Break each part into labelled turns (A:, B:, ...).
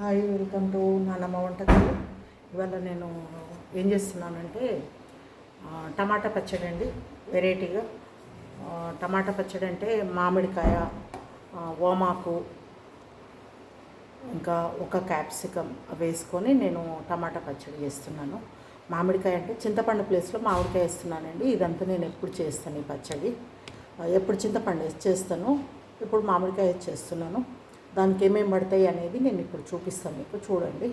A: Hi welcome to నానమ్మ వంటకాలు. ఇవాళ నేను ఏం చేస్తున్నానంటే టమాటా పచ్చడి అండి వెరైటీగా. టమాటా పచ్చడి అంటే మామిడికాయ ఓమాకు ఇంకా ఒక క్యాప్సికమ్ వేసుకొని నేను టమాటా పచ్చడి చేస్తున్నాను. మామిడికాయ అంటే చింతపండు ప్లేస్లో మామిడికాయ వేస్తున్నానండి. ఇదంతా నేను ఎప్పుడు చేస్తాను ఈ పచ్చడి. ఎప్పుడు చింతపండు చేస్తాను ఇప్పుడు మామిడికాయ చేస్తున్నాను. దానికి ఏమేమి పడతాయి అనేది నేను ఇప్పుడు చూపిస్తాను మీకు. చూడండి.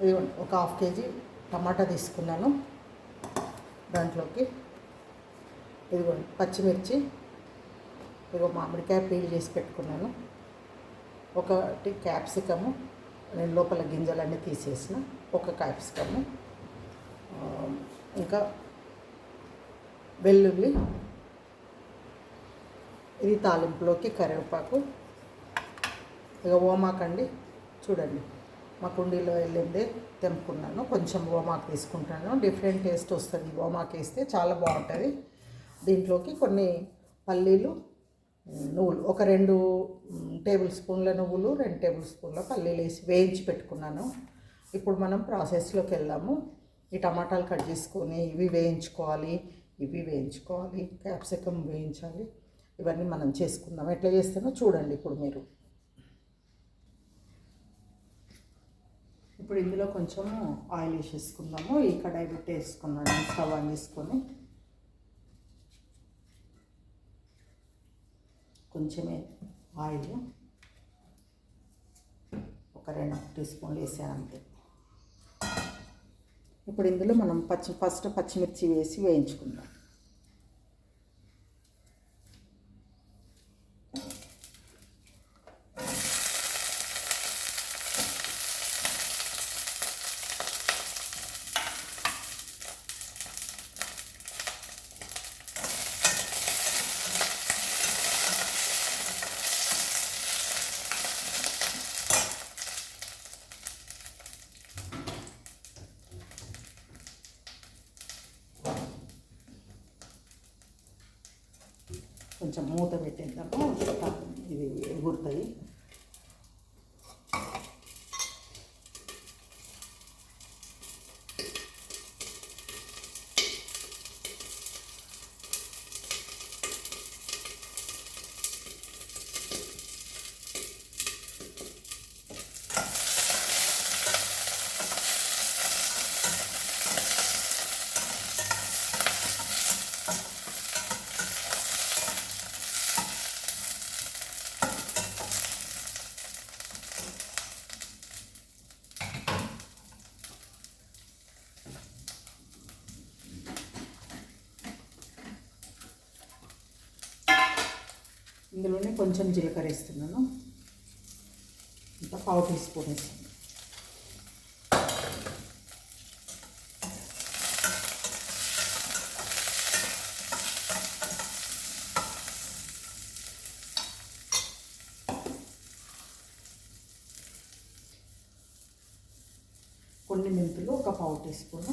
A: ఇదిగోండి ఒక హాఫ్ కేజీ టమాటా తీసుకున్నాను దాంట్లోకి. ఇదిగోండి పచ్చిమిర్చి ఇదిగో మామిడికాయ పీల్ చేసి పెట్టుకున్నాను. ఒకటి క్యాప్సికము నేను లోపల గింజలన్నీ తీసేసిన ఒక క్యాప్సికము ఇంకా వెల్లుల్లి ఇది తాలింపులోకి కరివేపాకు. ఇక ఓమాకండి. చూడండి మా కుండీలో వెళ్ళింది తెంపుకున్నాను. కొంచెం ఓమాకు తీసుకుంటాను. డిఫరెంట్ టేస్ట్ వస్తుంది. ఓమాకు వేస్తే చాలా బాగుంటుంది. దీంట్లోకి కొన్ని పల్లీలు నువ్వులు. ఒక రెండు టేబుల్ స్పూన్ల నువ్వులు రెండు టేబుల్ స్పూన్ల పల్లీలు వేసి వేయించి పెట్టుకున్నాను. ఇప్పుడు మనం ప్రాసెస్లోకి వెళ్ళాము. ఈ టమాటాలు కట్ చేసుకొని ఇవి వేయించుకోవాలి ఇవి వేయించుకోవాలి క్యాప్సికమ్ వేయించాలి. ఇవన్నీ మనం చేసుకుందాం. ఎట్లా చేస్తానో చూడండి ఇప్పుడు మీరు. ఇప్పుడు ఇందులో కొంచెం ఆయిల్ వేసేసుకుందాము. ఈ కడాయి పెట్టేసుకున్నాను స్టవ్ ఆన్ చేసుకొని. కొంచెమే ఆయిల్. ఒక రెండు టీ స్పూన్లు వేసాను అంతే. ఇప్పుడు ఇందులో మనం పచ్చి ఫస్ట్ పచ్చిమిర్చి వేసి వేయించుకుందాం. కొంచెం మూత పెట్టేద్దాము. ఇది ఎగురుతాయి. ఇందులోనే కొంచెం జీలకర్ర వేస్తున్నాను. ఇంకా పావు టీ స్పూన్ వేస్తాను కొన్ని మెంతులు ఒక పావు టీ స్పూను.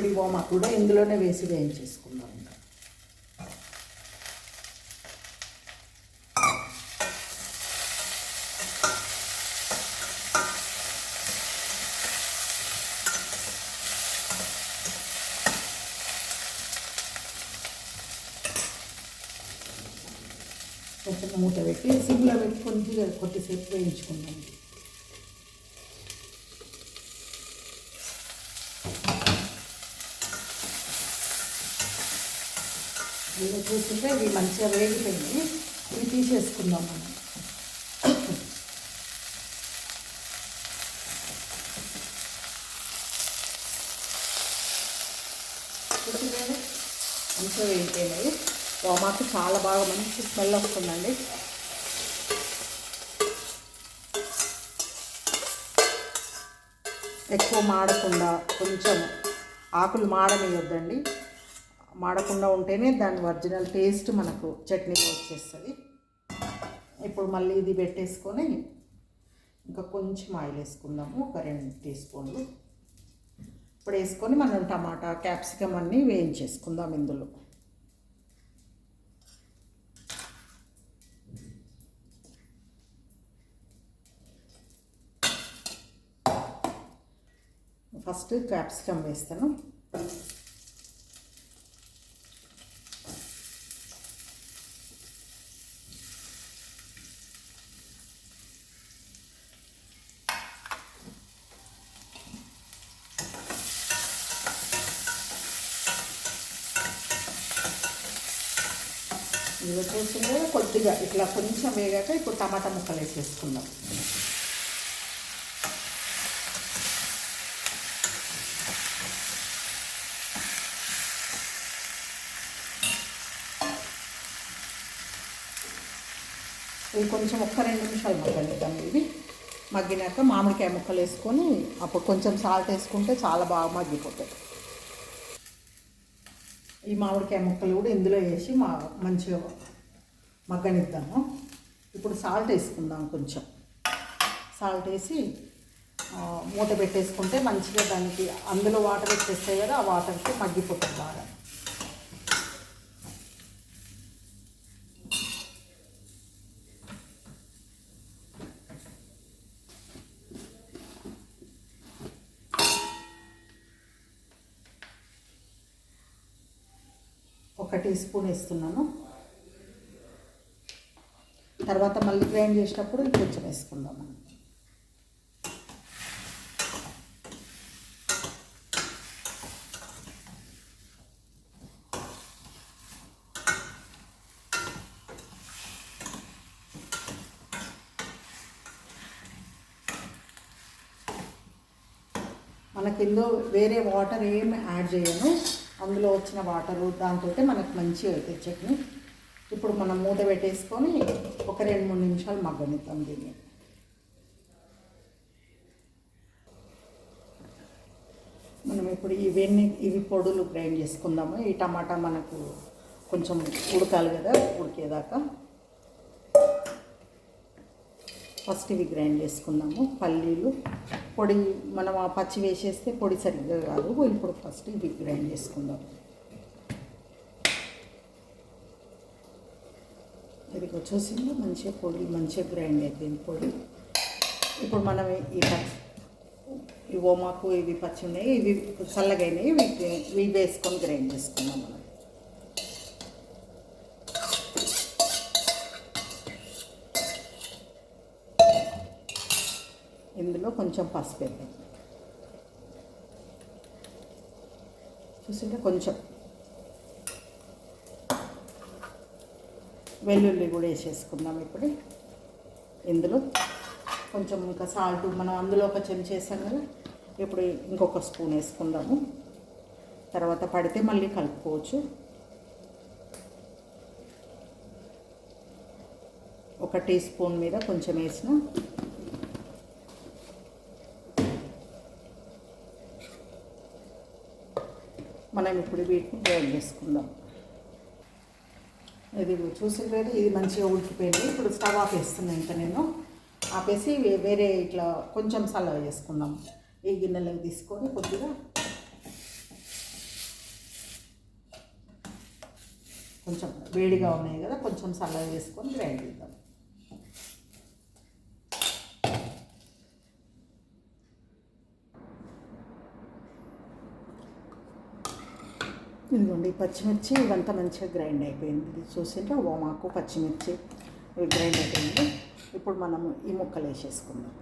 A: ఇప్పుడు బొమ్మ కూడా ఇందులోనే వేసి వేయించేసుకుందాం. ఇంకా కొంచెం మూత పెట్టి సిమ్లో పెట్టి కొంచెం కొద్దిసేపు వేయించుకుందాం. ఇలా చూస్తుంటే ఇవి మంచిగా వేగిపోయింది ఇవి తీసేసుకుందాం మనం. చూసిందండి మంచిగా వేగిపోయినాయి. టమాటో చాలా బాగా మంచి స్మెల్ వస్తుందండి. ఎక్కువ మాడకుండా కొంచెం ఆకులు మాడనియొద్దండి. మాడకుండా ఉంటేనే దాని ఒరిజినల్ టేస్ట్ మనకు చట్నీలో వచ్చేస్తుంది. ఇప్పుడు మళ్ళీ ఇది పెట్టేసుకొని ఇంకా కొంచెం ఆయిల్ వేసుకుందాము. ఒక రెండు టీ స్పూన్లు. ఇప్పుడు వేసుకొని మనం టమాటా క్యాప్సికమ్ అన్నీ వేయించేసుకుందాం ఇందులో. ఫస్ట్ క్యాప్సికమ్ వేస్తాను. ఇది కొద్దిగా ఇట్లా కొంచెం వేగాక ఇప్పుడు టమాటా ముక్కలు వేసేసుకుందాం. ఇవి కొంచెం ఒక్క రెండు నిమిషాలు మగ్గనిద్దాం ఇవి మగ్గినాక మామిడికాయ ముక్కలు వేసుకొని అప్పుడు కొంచెం సాల్ట్ వేసుకుంటే చాలా బాగా మగ్గిపోతాయి. ఈ మామిడికాయ ముక్కలు కూడా ఇందులో వేసి మా మంచిగా మగ్గనిద్దాము. ఇప్పుడు సాల్ట్ వేసుకుందాం కొంచెం. సాల్ట్ వేసి మూత పెట్టేసుకుంటే మంచిగా దానికి అందులో వాటర్ వచ్చేస్తాయి కదా ఆ వాటర్కి మగ్గిపోతుంది బాగా ఒక టీ స్పూన్ వేస్తున్నాను తర్వాత మళ్ళీ గ్రైండ్ చేసినప్పుడు కొంచెం వేసుకుందాం. మనం మనకి ఇందులో వేరే వాటర్ ఏమి యాడ్ చేయను. అందులో వచ్చిన వాటరు దాంతో మనకు మంచిగా అవుతుంది చట్నీ. ఇప్పుడు మనం మూత పెట్టేసుకొని ఒక రెండు మూడు నిమిషాలు మగ్గనిద్దాం దీన్ని. మనం ఇప్పుడు ఇవన్నీ ఇవి పొడులు గ్రైండ్ చేసుకుందాము. ఈ టమాటా మనకు కొంచెం ఉడకాలి కదా ఉడికేదాకా. ఫస్ట్ ఇవి గ్రైండ్ చేసుకుందాము. పల్లీలు పొడి మనం ఆ పచ్చి వేసేస్తే పొడి సరిగ్గా కాదు. ఇప్పుడు ఫస్ట్ ఇవి గ్రైండ్ చేసుకుందాం. ఇది వచ్చేసింది మంచిగా పొడి మంచిగా గ్రైండ్ అయిపోయింది పొడి. ఇప్పుడు మనం ఈ పచ్చి ఈ ఓమాకు ఇవి పచ్చి ఉన్నాయి ఇవి చల్లగా అయినాయి ఇవి వేసుకొని గ్రైండ్ చేసుకుందాం మనం. ఇందులో కొంచెం పసుపు వేద్దాం. చూసింటే కొంచెం. వెల్లుల్లి కూడా వేసేసుకుందాం ఇప్పుడు. ఇందులో కొంచెం ఇంకా సాల్ట్ మనం అందులో ఒక చెంచా వేసాం కదా ఇప్పుడు ఇంకొక స్పూన్ వేసుకుందాము. తర్వాత పడితే మళ్ళీ కలుపుకోవచ్చు. ఒక టీ స్పూన్ మీద కొంచెం వేసిన మనం ఇప్పుడు వీటిని గ్రైండ్ చేసుకుందాం. ఇది చూసిండ్రు ఇది మంచిగా ఉడికిపోయింది. ఇప్పుడు స్టవ్ ఆఫ్ వేస్తున్నాను ఇంకా నేను. ఆపేసి వే- వేరే ఇట్లా కొంచెం సలవ చేసుకుందాం. ఈ గిన్నెలోకి తీసుకొని కొద్దిగా కొంచెం వేడిగా ఉన్నాయి కదా కొంచెం సలవ చేసుకొని గ్రైండ్ చేద్దాం. ఇదిగోండి పచ్చిమిర్చి ఇవంతా మంచిగా గ్రైండ్ అయిపోయింది. ఇది చూసింటే ఓమాకు పచ్చిమిర్చి గ్రైండ్ అయిపోయింది. ఇప్పుడు మనము ఈ ముక్కలు వేసేసుకుందాం.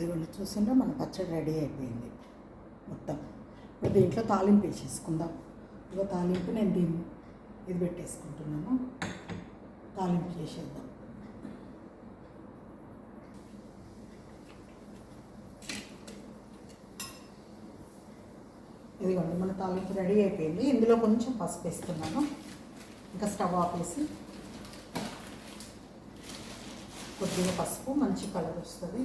A: ఇదిగోండి చూసిండ్రా మన పచ్చడి రెడీ అయిపోయింది. మొత్తం. ఇప్పుడు దీంట్లో తాలింపు వేసేసుకుందాం. ఇదిగో తాలింపు నేను దీన్ని ఇది పెట్టేసుకుంటున్నాను. తాలింపు చేసేద్దాం. ఇదిగోండి మన తాలింపు రెడీ అయిపోయింది. ఇందులో కొంచెం పసుపు వేస్తున్నాను. ఇంకా స్టవ్ ఆపేసి కొద్దిగా పసుపు మంచి కలర్ వస్తుంది.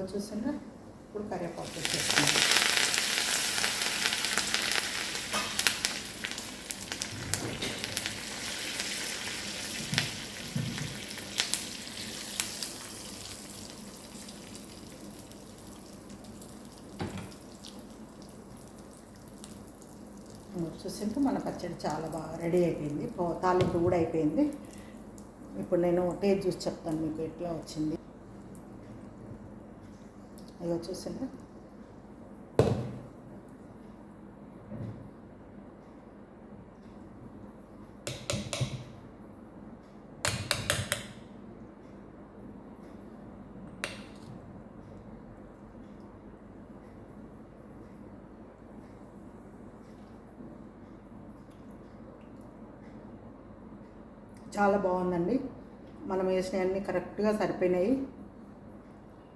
A: ఇదిగో చూసిండ్రా ఇప్పుడు కరివేపాకు వేసేస్తున్నాను చూసింటే మన పచ్చడి చాలా బాగా రెడీ అయిపోయింది. తాలింపు కూడా అయిపోయింది. ఇప్పుడు నేను టేస్ట్ చూసి చెప్తాను మీకు ఎట్లా వచ్చింది. అయ్యో చూసిందా చాలా బాగుందండి. మనం వేసినవన్నీ కరెక్ట్గా సరిపోయినాయి.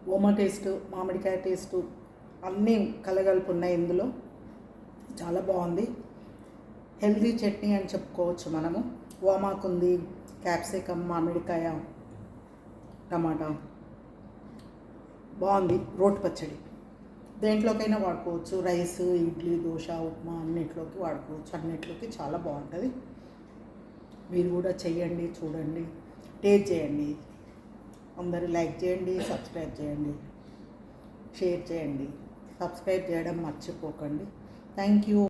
A: ఓమ టేస్ట్ మామిడికాయ టేస్ట్ అన్నీ కలగలుపు ఉన్నాయి ఇందులో. చాలా బాగుంది. హెల్దీ చట్నీ అని చెప్పుకోవచ్చు మనము. ఓమాకుంది క్యాప్సికమ్ మామిడికాయ టమాటా. బాగుంది. రోటి పచ్చడి. దేంట్లోకైనా వాడుకోవచ్చు. రైస్ ఇడ్లీ దోశ ఉప్మా అన్నిట్లోకి వాడుకోవచ్చు. అన్నిట్లోకి చాలా బాగుంటుంది. మీరు కూడా చెయ్యండి చూడండి. టేస్ట్ చేయండి. అందరూ లైక్ చేయండి సబ్స్క్రైబ్ చేయండి షేర్ చేయండి. సబ్స్క్రైబ్ చేయడం మర్చిపోకండి. Thank you.